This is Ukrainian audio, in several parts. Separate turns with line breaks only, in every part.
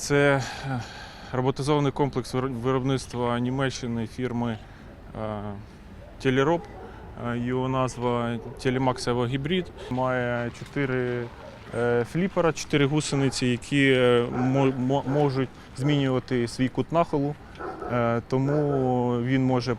Це е, роботизований комплекс виробництва Німеччини фірми е, Телероб. Е, Його назва Hybrid. Має чотири фліпера, чотири гусениці, які мо- мо- можуть змінювати свій кут нахилу. Тому він може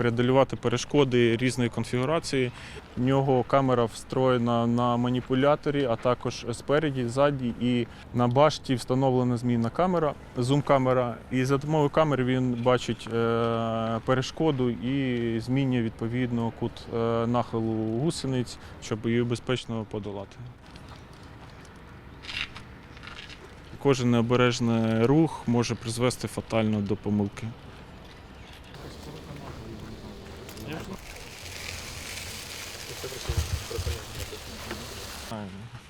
преодолювати перешкоди різної конфігурації. В нього камера встроєна на маніпуляторі, а також спереді, ззаді і на башті встановлена змінна камера, зум-камера. І за допомогою камери він бачить е, перешкоду і змінює відповідно кут е, нахилу гусениць, щоб її безпечно подолати. Кожен необережний рух може призвести фатально до помилки. 哎。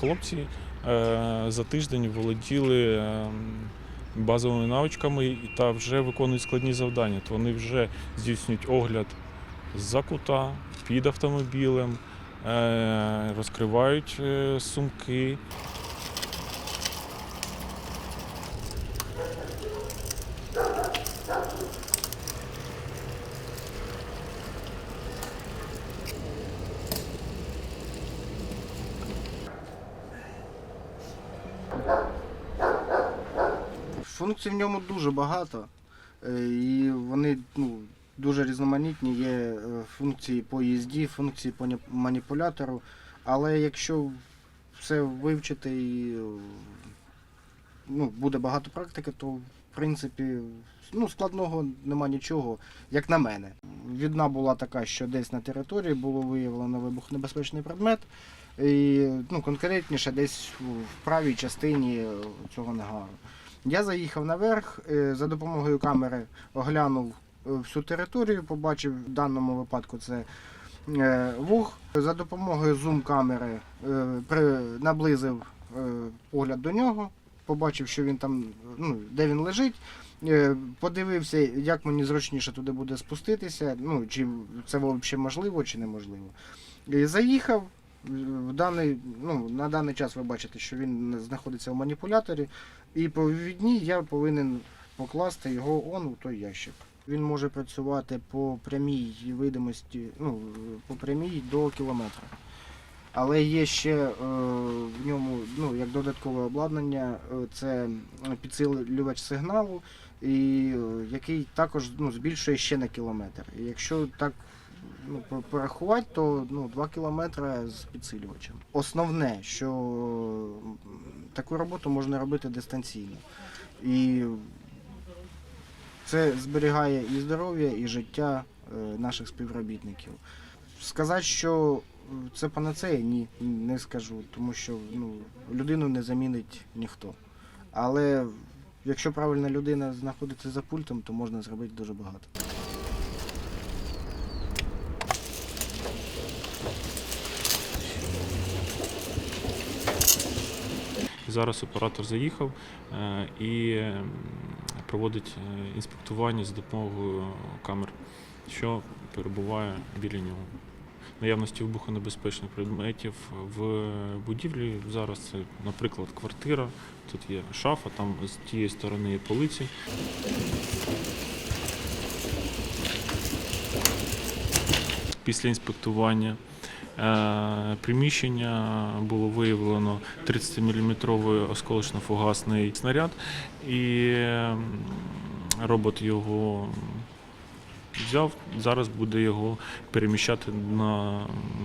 Хлопці е, за тиждень володіли е, базовими навичками та вже виконують складні завдання. То вони вже здійснюють огляд з-за кута, під автомобілем, е, розкривають е, сумки.
Функцій в ньому дуже багато, е, і вони ну, дуже різноманітні. Є е, функції по їзді, функції по маніпулятору. Але якщо все вивчити і ну, буде багато практики, то в принципі ну, складного нема нічого, як на мене. Відна була така, що десь на території було виявлено вибухонебезпечний предмет. І ну, конкретніше десь в правій частині цього нагару. Я заїхав наверх, е, за допомогою камери оглянув е, всю територію, побачив в даному випадку це е, вух. За допомогою зум-камери наблизив погляд до нього, побачив, що він там, ну, де він лежить. Подивився, як мені зручніше туди буде спуститися, ну, чи це взагалі можливо, чи неможливо. Заїхав. В даний, ну, на даний час ви бачите, що він знаходиться в маніпуляторі. І по відні я повинен покласти його он у той ящик. Він може працювати по прямій видимості, ну, по прямій до кілометра. Але є ще е, в ньому, ну, як додаткове обладнання, е, це підсилювач сигналу, і, е, який також ну, збільшує ще на кілометр. І якщо так ну, порахувати, то ну, 2 кілометри з підсилювачем. Основне, що таку роботу можна робити дистанційно. І це зберігає і здоров'я, і життя е, наших співробітників. Сказати, що е, це панацея, ні, не скажу, тому що ну, людину не замінить ніхто. Але якщо правильна людина знаходиться за пультом, то можна зробити дуже багато.
Зараз оператор заїхав е, і проводить е, інспектування за допомогою камер, що перебуває біля нього. Наявності вибухонебезпечних предметів в будівлі зараз це, наприклад, квартира. Тут є шафа, там з тієї сторони є полиці. Після інспектування приміщення було виявлено 30-мм осколочно-фугасний снаряд, і робот його взяв. Зараз буде його переміщати на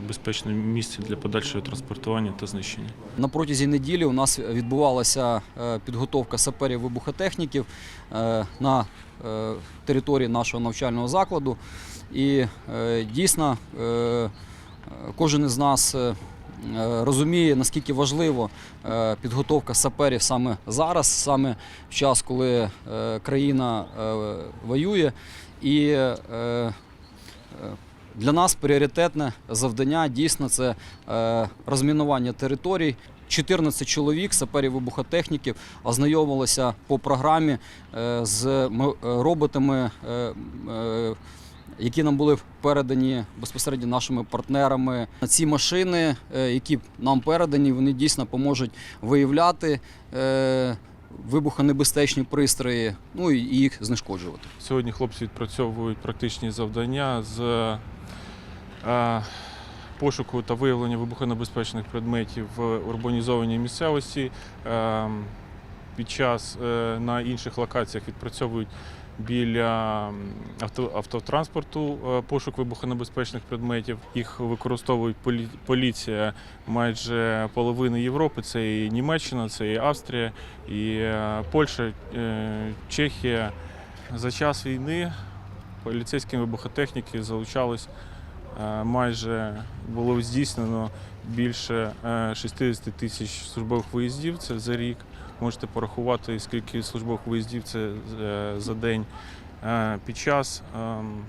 безпечне місце для подальшого транспортування та знищення.
На протязі неділі у нас відбувалася е, підготовка саперів вибухотехніків е, на е, території нашого навчального закладу. І е, дійсно е, кожен із нас е, розуміє, наскільки важливо е, підготовка саперів саме зараз, саме в час, коли е, країна воює. І для нас пріоритетне завдання дійсно це розмінування територій. 14 чоловік, саперів вибухотехніків, ознайомилися по програмі з роботами, які нам були передані безпосередньо нашими партнерами. Ці машини, е, які нам передані, вони дійсно поможуть виявляти е, вибухонебезпечні пристрої, ну і їх знешкоджувати.
Сьогодні хлопці відпрацьовують практичні завдання з е, пошуку та виявлення вибухонебезпечних предметів в урбанізованій місцевості. Е, під час на інших локаціях відпрацьовують біля авто, автотранспорту е, пошук вибухонебезпечних предметів. Їх використовують полі, поліція майже половини Європи. Це і Німеччина, це і Австрія, і е, Польща, е, Чехія. За час війни поліцейські вибухотехніки залучались майже було здійснено більше е, 60 тисяч службових виїздів. Це за рік. Можете порахувати, скільки службових виїздів це е, за день. Е, Під час ем,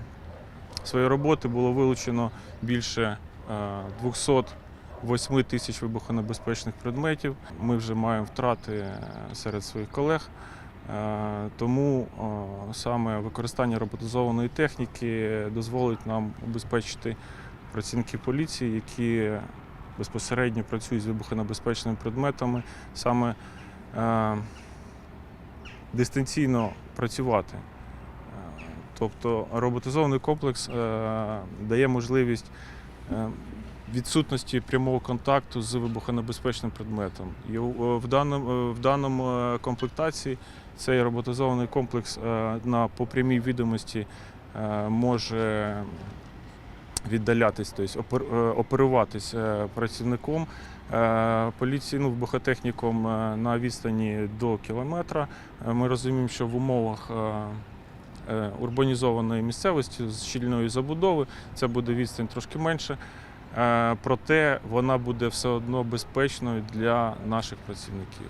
своєї роботи було вилучено більше е, 208 тисяч вибухонебезпечних предметів. Ми вже маємо втрати е, серед своїх колег. Е, Тому е, саме використання роботизованої техніки дозволить нам убезпечити працівників поліції, які безпосередньо працюють з вибухонебезпечними предметами, саме е, дистанційно працювати. Е, Тобто роботизований комплекс е, дає можливість е, відсутності прямого контакту з вибухонебезпечним предметом. І в даному, е, в даному е, комплектації цей роботизований комплекс е, на по прямій відомості е, може віддалятись, тобто опер- оперуватись е, працівником е, поліції, ну, вибухотехніком е, на відстані до кілометра. Ми розуміємо, що в умовах урбанізованої місцевості з щільної забудови це буде відстань трошки менше. Проте вона буде все одно безпечною для наших працівників.